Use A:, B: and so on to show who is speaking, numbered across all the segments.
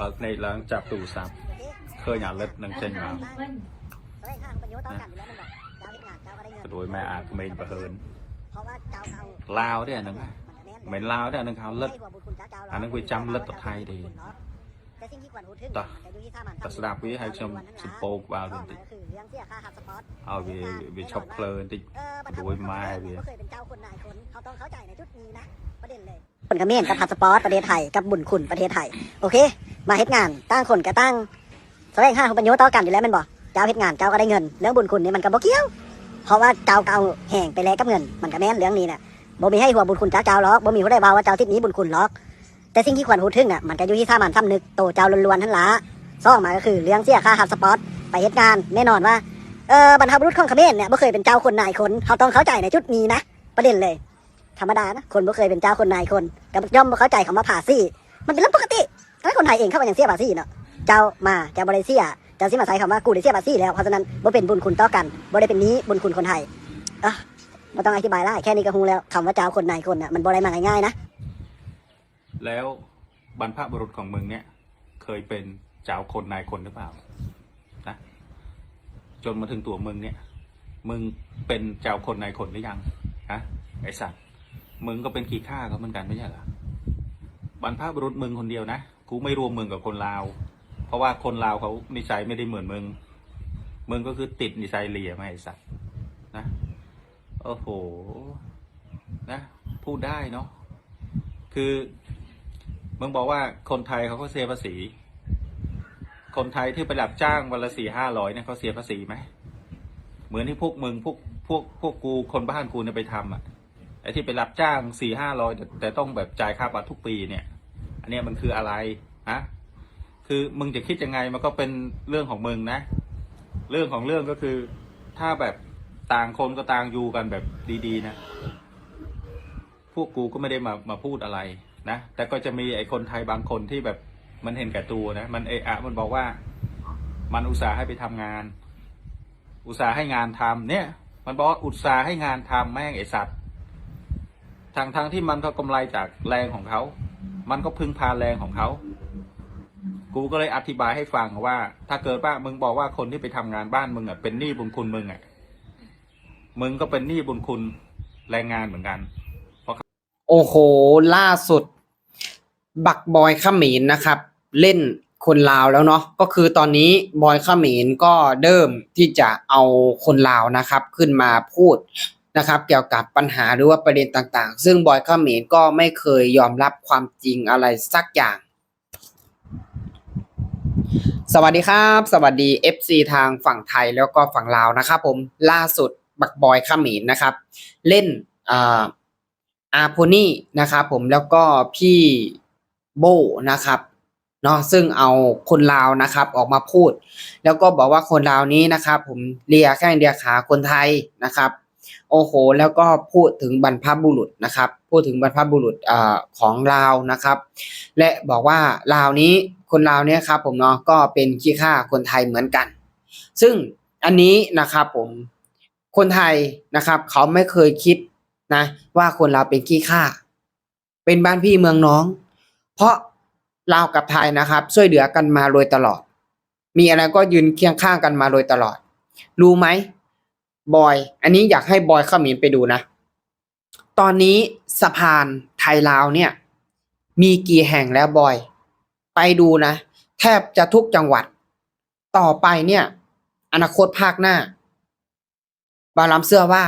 A: បើកភ្នែកឡើងចាប់ទូរស័ព្ទឃើញអាលិតនឹងចេញមកក៏ដោយម៉ែអាក្មេងប្រហើនឡាវទេអាហ្នឹងមិនមែនឡាវទេអាហ្នឹងហៅលិតអាហ្នឹងវាចាំលិតទៅថៃទេ ta sẽ đạp với 216 vào đường tích ao về về chọc lơ tích đối mai về คนก
B: ระเมีนกับพัดสปอร์ตประเทศไทยกับบุญขุนประเทศไทยโอเค มาเฮ็ดงานตั้งคนกระตั้งแสดงห้าคุประโยชน์ต่อกันอยู่แล้วมันบอกเจ้าเฮ็ดงานเจ้าก็ได้เงิน เรื่องบุญขุณนี่มันก็บ่เกี้ยว เพราะว่าเจ้าเก่าแห่งไปแล้วกับเงิน มันกระเม่นเรื่องนี้แหละบ่มีให้หัวบุญขุณจ้าเจ้าล็อกบ่มีผู้ใดบ่าว่าเจ้าทิศนี้บุญขุนล็อก แต่สิ่งที่ควรพูดถึงอะมันก็อยู่ที่สามัญสำนึกโตเจ้าล้วนๆทั้งหลาซ่องมาก็คือเรื่องเสียค่าพาสปอตไปเฮ็ดงานแน่นอนว่าเออบรรพบุรุษของเขมรเนี่ยบ่เคยเป็นเจ้าคนนายคนเขาต้องเข้าใจในจุดนี้นะประเด็นเลย ธรรมดานะคนบ่เคยเป็นเจ้าคนนายคนกับย่อมบ่เข้าใจคำว่าภาษีมันเป็นเรื่องปกติถ้าคนไทยเองเข้ามาอย่างเสียภาษีเนาะเจ้ามาเจ้าบริเซียเจ้าสิมาใช้คำว่ากูได้เสียภาษีแล้วเพราะฉะนั้นบ่เป็นบุญคุณต่อกันบ่ได้เป็นนี้บุญคุณคนไทยอะบ่ต้องอธิบายละแค่นี้ก็ฮู้แล้วคำว่าเจ้าคนนายคนน่ะมันบ่ได้มาง่ายๆนะ
A: แล้วบรรพบุรุษของมึงเนี่ย เคยเป็นเจ้าคนนายคนหรือเปล่านะจนมาถึงตัวมึงเนี่ย มึงเป็นเจ้าคนนายคนหรือยังฮะไอสัตว์มึงก็เป็นขี้ข้าเขาเหมือนกันไม่ใช่เหรอบรรพบุรุษมึงคนเดียวนะกูไม่รวมมึงกับคนลาว เพราะว่าคนลาวเขานิสัยไม่ได้เหมือนมึงมึงก็คือติดนิสัยเหลี่ยมาไอสัตว์นะโอ้โหนะพูดได้เนาะคือ มึงบอกว่าคนไทยเขาก็เสียภาษี คนไทยที่ไปรับจ้างวันละสี่ห้าร้อยเนี่ยเขาเสียภาษีไหม เหมือนที่พวกมึงพวกพวกพวกกูคนบ้านกูเนี่ยไปทำอะ ไอ้ที่ไปรับจ้างสี่ห้าร้อยแต่แต่ต้องแบบจ่ายค่าบัตรทุกปีเนี่ย อันเนี้ยมันคืออะไรฮะคือมึงจะคิดยังไงมันก็เป็นเรื่องของมึงนะ เรื่องของเรื่องก็คือ ถ้าแบบต่างคนก็ต่างอยู่กันแบบดีๆนะ พวกกูก็ไม่ได้มามาพูดอะไร นะแต่ก็จะมีไอ้คนไทยบางคนที่แบบมันเห็นแก่ตัวนะมันเอะอะมันบอกว่า มันอุตส่าห์ให้ไปทำงาน อุตส่าห์ให้งานทำเนี่ย มันบอกว่าอุตส่าห์ให้งานทำแม่งไอสัตว์ทางทางที่มันก็กำไรจากแรงของเขา มันก็พึ่งพาแรงของเขา กูก็เลยอธิบายให้ฟังว่า ถ้าเกิดว่ามึงบอกว่าคนที่ไปทำงานบ้านมึงอะเป็นหนี้บุญคุณมึงอะมึงก็เป็นหนี้บุญคุณแรงงานเหมือนกัน
C: โอ้โห ล่าสุด บักบอยเขมรนะครับ เล่นคนลาวแล้วเนาะก็คือตอนนี้บอยเขมรก็เริ่มที่จะเอาคนลาวนะครับ ขึ้นมาพูดนะครับ เกี่ยวกับปัญหาหรือว่าประเด็นต่างๆ ซึ่งบอยเขมรก็ไม่เคยยอมรับความจริงอะไรสักอย่าง สวัสดีครับ สวัสดี FC ทางฝั่งไทยแล้วก็ฝั่งลาวนะครับผมล่าสุดบักบอยเขมรนะครับ เล่นอ่าอาโพนี่นะครับผมแล้วก็พี่ โบนะครับเนาะซึ่งเอาคนลาวนะครับออกมาพูด แล้วก็บอกว่าคนลาวนี้นะครับ ผมเลียแข้งเลียขาคนไทยนะครับ โอ้โห แล้วก็พูดถึงบรรพบุรุษนะครับ พูดถึงบรรพบุรุษอของลาวนะครับ และบอกว่าลาวนี้คนลาวเนี่ยครับ ผมเนาะก็เป็นขี้ข้าคนไทยเหมือนกัน ซึ่งอันนี้นะครับผมคนไทยนะครับ เขาไม่เคยคิดนะ ว่าคนเราเป็นขี้ข้าเป็นบ้านพี่เมืองน้อง เพราะลาวกับไทยนะครับ ช่วยเหลือกันมาโดยตลอด มีอะไรก็ยืนเคียงข้างกันมาโดยตลอด รู้ไหมบอย อันนี้อยากให้บอยเข้ามินไปดูนะ ตอนนี้สะพานไทยลาวเนี่ย มีกี่แห่งแล้วบอย ไปดูนะ แทบจะทุกจังหวัด ต่อไปเนี่ย อนาคตภาคหน้า บาลามเสื้อว่า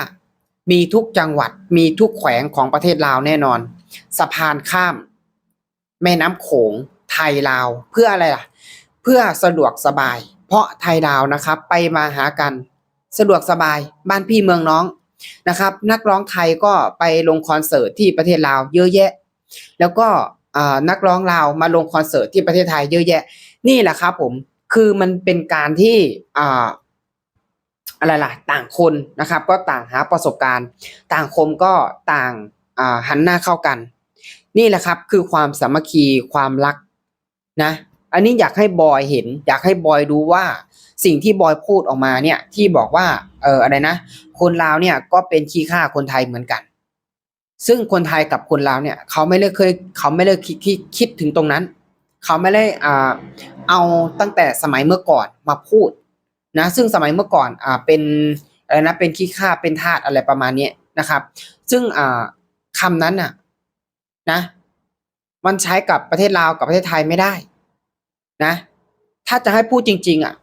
C: มีทุกจังหวัดมีทุกแขวงของประเทศลาวแน่นอน สะพานข้าม แม่น้ำโขงไทยลาวเพื่ออะไรล่ะ เพื่อสะดวกสบาย เพราะไทยลาวนะครับไปมาหากันสะดวกสบายบ้านพี่เมืองน้องนะครับ นักร้องไทยก็ไปลงคอนเสิร์ตที่ประเทศลาวเยอะแยะ แล้วก็นักร้องลาวมาลงคอนเสิร์ตที่ประเทศไทยเยอะแยะ นี่แหละครับผมคือมันเป็นการที่ออะไรล่ะต่างคนนะครับ ก็ต่างหาประสบการณ์ ต่างคมก็ต่างหันหน้าเข้ากัน นี่แหละครับคือความสามัคคีความรักนะ อันนี้อยากให้บอยเห็น อยากให้บอยดูว่าสิ่งที่บอยพูดออกมาเนี่ยที่บอกว่าเอออะไรนะ คนลาวเนี่ยก็เป็นขี้ข้าคนไทยเหมือนกัน ซึ่งคนไทยกับคนลาวเนี่ยเขาไม่ได้เคยเขาไม่ได้คิดคิดคิดถึงตรงนั้น เขาไม่ได้อ่าเอาตั้งแต่สมัยเมื่อก่อนมาพูดนะซึ่งสมัยเมื่อก่อนอ่าเป็นอะไรนะเป็นขี้ข้าเป็นทาสอะไรประมาณนี้นะครับ ซึ่งอ่าคำนั้นน่ะ นะ มันใช้กับประเทศลาวกับประเทศไทยไม่ได้ นะ ถ้าจะให้พูดจริง ๆ อะ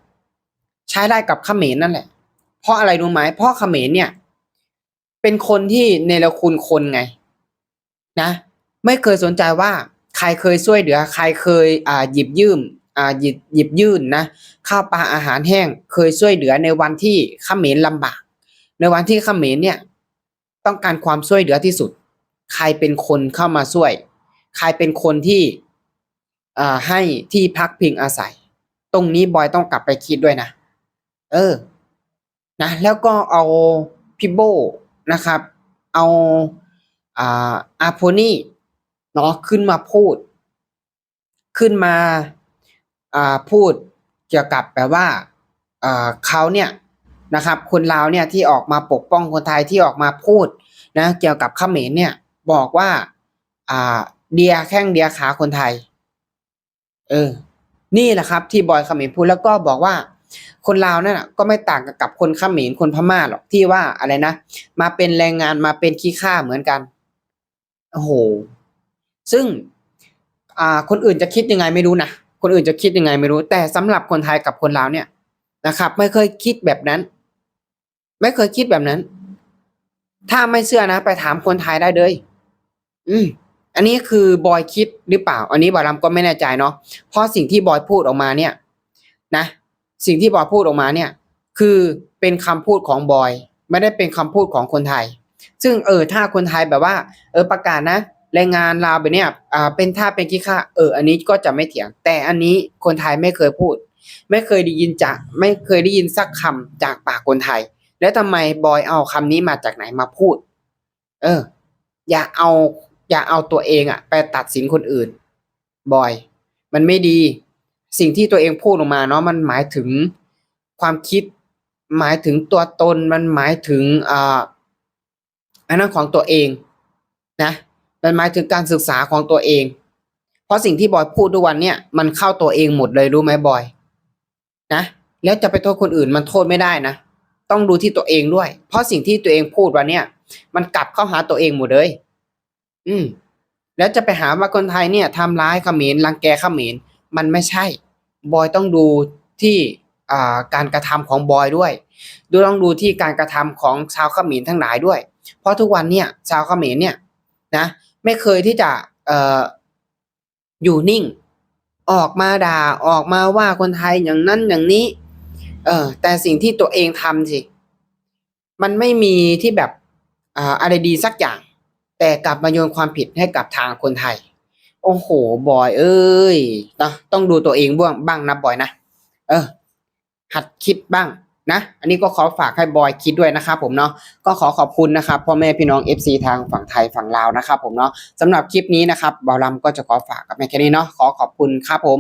C: ใช้ได้กับเขมรนั่นแหละ เพราะอะไรรู้ไหมเพราะเขมรเนี่ย เป็นคนที่เนรคุณคนไง นะ ไม่เคยสนใจว่าใครเคยช่วยเหลือ ใครเคยอ่าหยิบยืมอ่าหยิบหยิบยื่นนะข้าวปลาอาหารแห้ง เคยช่วยเหลือในวันที่เขมรลำบาก ในวันที่เขมรเนี่ย ต้องการความช่วยเหลือที่สุด ใครเป็นคนเข้ามาช่วย ใครเป็นคนที่ให้ที่พักพิงอาศัย ตรงนี้บอยต้องกลับไปคิดด้วยนะ เออ นะ แล้วก็เอาพิโบนะครับ เอาอาอาโพนี่เนาะขึ้นมาพูด ขึ้นมาาพูดเกี่ยวกับแบบว่าอ่าเขาเนี่ยนะครับ คนลาวเนี่ยที่ออกมาปกป้องคนไทยที่ออกมาพูดนะ เกี่ยวกับขเขมรเนี่ย บอกว่า อ่า เดียแข้งเดียขาคนไทย เออ นี่แหละครับ ที่บอยเขมรพูดแล้วก็บอกว่า คนลาวนั่นนะก็ไม่ต่างกับคนเขมรคนพม่าหรอกที่ว่าอะไรนะมาเป็นแรงงานมาเป็นขี้ข้าเหมือนกันโอ้โหซึ่ง อ่า คนอื่นจะคิดยังไงไม่รู้นะคนอื่นจะคิดยังไงไม่รู้ แต่สำหรับคนไทยกับคนลาวเนี่ยนะครับ ไม่เคยคิดแบบนั้น ไม่เคยคิดแบบนั้น ถ้าไม่เชื่อนะ ไปถามคนไทยได้เลย อืมอันนี้คือบอยคิดหรือเปล่า อันนี้บอยรำก็ไม่แน่ใจเนาะเพราะสิ่งที่บอยพูดออกมาเนี่ย นะ สิ่งที่บอยพูดออกมาเนี่ย คือเป็นคำพูดของบอย ไม่ได้เป็นคำพูดของคนไทย ซึ่งเออถ้าคนไทยแบบว่า เออประกาศนะแรงงานลาวแบบเนี้ยอ่าเป็นท่าเป็นขี้ข้าเออ อันนี้ก็จะไม่เถียง แต่อันนี้คนไทยไม่เคยพูด ไม่เคยได้ยินจาก ไม่เคยได้ยินสักคำจากปากคนไทย แล้วทำไมบอยเอาคำนี้มาจากไหนมาพูด เออ อย่าเอา อย่าเอาตัวเองอะไปตัดสินคนอื่นบอย มันไม่ดี สิ่งที่ตัวเองพูดออกมาเนาะมันหมายถึงความคิด หมายถึงตัวตนมันหมายถึงอ่าอันนั้นของตัวเองนะมันหมายถึงการศึกษาของตัวเอง เพราะสิ่งที่บอยพูดทุกวันเนี่ยมันเข้าตัวเองหมดเลยรู้ไหมบอย นะ แล้วจะไปโทษคนอื่นมันโทษไม่ได้นะ ต้องดูที่ตัวเองด้วย เพราะสิ่งที่ตัวเองพูดวันเนี่ยมันกลับเข้าหาตัวเองหมดเลย อืม แล้วจะไปหาว่าคนไทยเนี่ยทำร้ายเขมรรังแกเขมรมันไม่ใช่ บอยต้องดูที่การกระทำของบอยด้วย ดูต้องดูที่การกระทำของชาวเขมรทั้งหลายด้วย เพราะทุกวันเนี่ยชาวเขมรเนี่ยนะไม่เคยที่จะออยู่นิ่ง ออกมาด่าออกมาว่าคนไทยอย่างนั้นอย่างนี้ เออแต่สิ่งที่ตัวเองทำสิ มันไม่มีที่แบบออะไรดีสักอย่าง แต่กลับมาโยนความผิดให้กับทางคนไทย โอ้โหบอย เอ้ยนะต้องดูตัวเองบ้างบ้างนะบอยนะเออ หัดคิดบ้างนะ อันนี้ก็ขอฝากให้บอยคิดด้วยนะครับผมเนาะก็ขอขอบคุณนะครับพ่อแม่พี่น้อง FC ทางฝั่งไทยฝั่งลาวนะครับผมเนาะสำหรับคลิปนี้นะครับบอลลัมก็จะขอฝากกับแม่แค่นี้เนาะขอขอบคุณครับผม